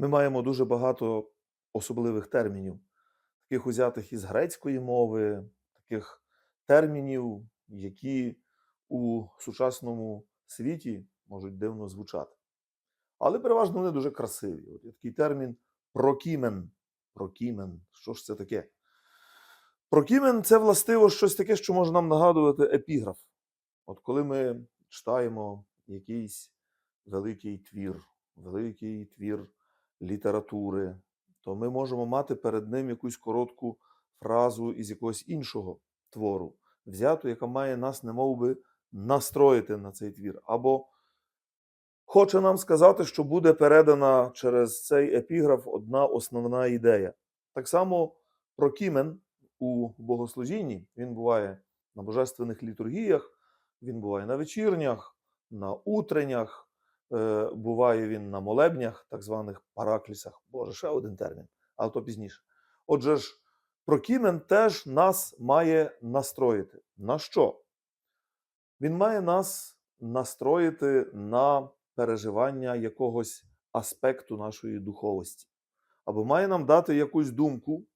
Ми маємо дуже багато особливих термінів, таких узятих із грецької мови, таких термінів, які у сучасному світі можуть дивно звучати. Але переважно вони дуже красиві. От є такий термін прокімен. Прокімен. Що ж це таке? Прокімен це властиво щось таке, що може нам нагадувати епіграф. От коли ми читаємо якийсь великий твір, великий твір літератури, то ми можемо мати перед ним якусь коротку фразу із якогось іншого твору, взяту, яка має нас немов би настроїти на цей твір. Або хоче нам сказати, що буде передана через цей епіграф одна основна ідея. Так само прокімен у богослужінні він буває на божественних літургіях, він буває на вечірнях, на утреннях, е, буває він на молебнях, так званих параклісах. Боже, ще один термін, але то пізніше. Отже ж, прокімен теж нас має настроїти. На що? Він має нас настроїти на переживання якогось аспекту нашої духовості, або має нам дати якусь думку,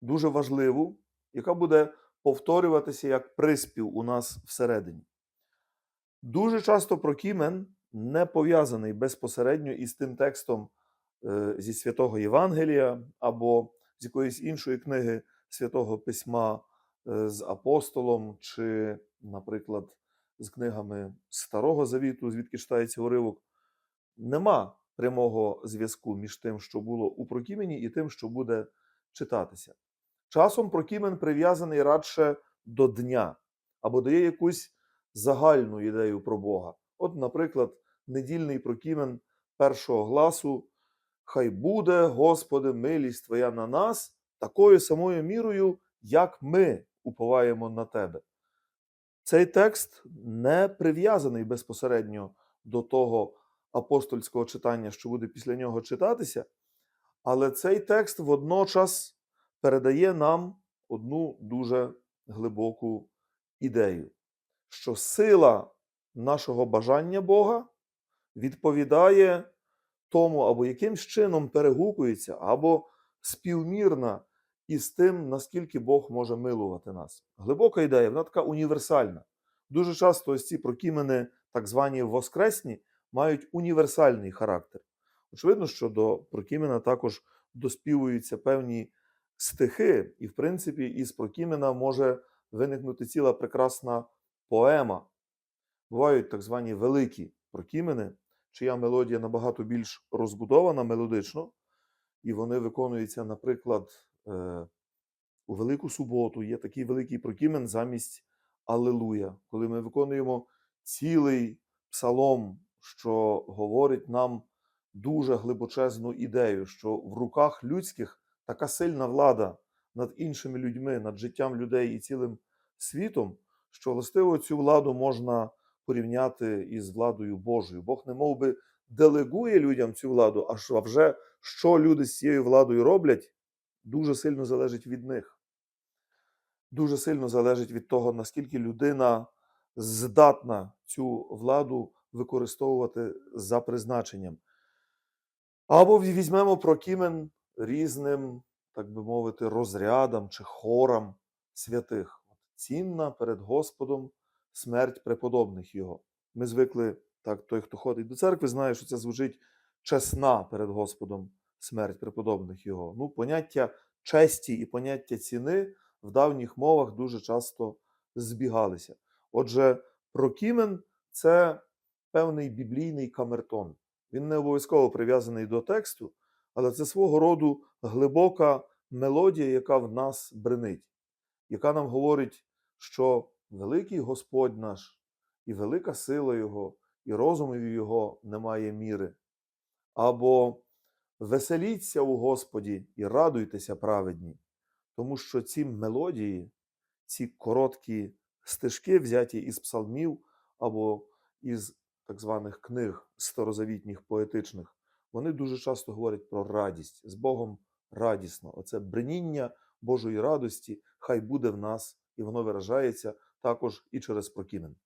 дуже важливу, яка буде повторюватися як приспів у нас всередині. Дуже часто прокімен не пов'язаний безпосередньо із тим текстом е, зі святого Євангелія або з якоїсь іншої книги святого письма е, з апостолом, чи, наприклад, з книгами Старого Завіту, звідки читається уривок. Нема прямого зв'язку між тим, що було у прокімені, і тим, що буде читатися. Часом прокімен прив'язаний радше до дня або дає якусь загальну ідею про Бога. От, наприклад, недільний прокімен першого гласу Хай буде, Господи, милість Твоя на нас такою самою мірою, як ми уповаємо на Тебе. Цей текст не прив'язаний безпосередньо до того апостольського читання, що буде після нього читатися, але цей текст водночас передає нам одну дуже глибоку ідею, що сила нашого бажання Бога відповідає тому, або якимсь чином перегукується, або співмірна із тим, наскільки Бог може милувати нас. Глибока ідея, вона така універсальна. Дуже часто ось ці прокімени, так звані воскресні, мають універсальний характер. Очевидно, що до прокімена також доспівуються певні стихи, і, в принципі, із прокімена може виникнути ціла прекрасна поема. Бувають так звані великі прокімени, чия мелодія набагато більш розбудована мелодично, і вони виконуються, наприклад, е, у Велику суботу. Є такий великий прокімен замість Алелуя, коли ми виконуємо цілий псалом, що говорить нам дуже глибочезну ідею, що в руках людських така сильна влада над іншими людьми, над життям людей і цілим світом, що властиво цю владу можна порівняти із владою Божою. Бог не мов би делегує людям цю владу, а вже що люди з цією владою роблять, дуже сильно залежить від них. Дуже сильно залежить від того, наскільки людина здатна цю владу використовувати за призначенням. Або візьмемо прокімен різним, так би мовити, розрядам чи хорам святих. Цінна перед Господом смерть преподобних його. Ми звикли, так, той, хто ходить до церкви, знає, що це звучить чесна перед Господом смерть преподобних його. Ну, поняття честі і поняття ціни в давніх мовах дуже часто збігалися. Отже, прокімен це певний біблійний камертон. Він не обов'язково прив'язаний до тексту, але це свого роду глибока мелодія, яка в нас бренить, яка нам говорить, що великий Господь наш, і велика сила Його, і розумів Його немає міри. Або веселіться у Господі і радуйтеся праведні, тому що ці мелодії, ці короткі стежки, взяті із псалмів або із так званих книг старозавітніх поетичних, вони дуже часто говорять про радість з Богом радісно. Оце бреніння Божої радості хай буде в нас, і воно виражається також і через прокімен.